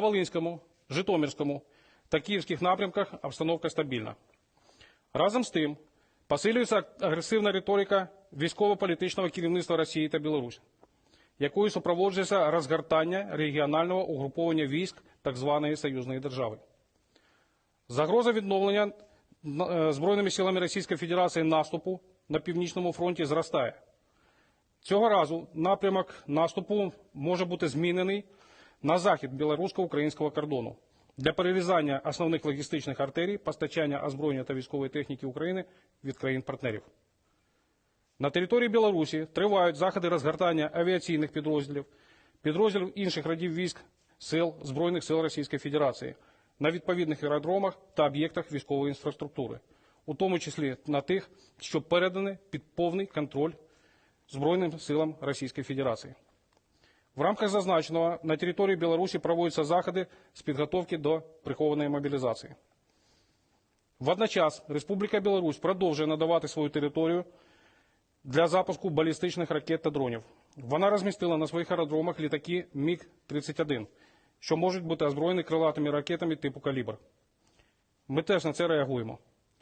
На Волинському, Житомирському та Київських напрямках обстановка стабільна. Разом з тим, посилюється агресивна риторика військово-політичного керівництва Росії та Білорусі, якою супроводжується розгортання регіонального угруповання військ так званої союзної держави. Загроза відновлення е, Збройними силами Російської Федерації наступу на північному фронті зростає. Цього разу напрямок наступу може бути змінений на захід білорусько-українського кордону для перерізання основних логістичних артерій постачання озброєння та військової техніки України від країн-партнерів. На території Білорусі тривають заходи розгортання авіаційних підрозділів, підрозділів інших родів військ сил Збройних сил Російської Федерації на відповідних аеродромах та об'єктах військової інфраструктури, у тому числі на тих, що передані під повний контроль Збройним силам Російської Федерації. В рамках зазначеного на території Білорусі проводяться заходи з підготовки до прихованої мобілізації. Водночас Республіка Білорусь продовжує надавати свою територію для запуску балістичних ракет та дронів. Вона розмістила на своїх аеродромах літаки МіГ-31, що можуть бути озброєні крилатими ракетами типу «Калібр». Ми теж на це реагуємо.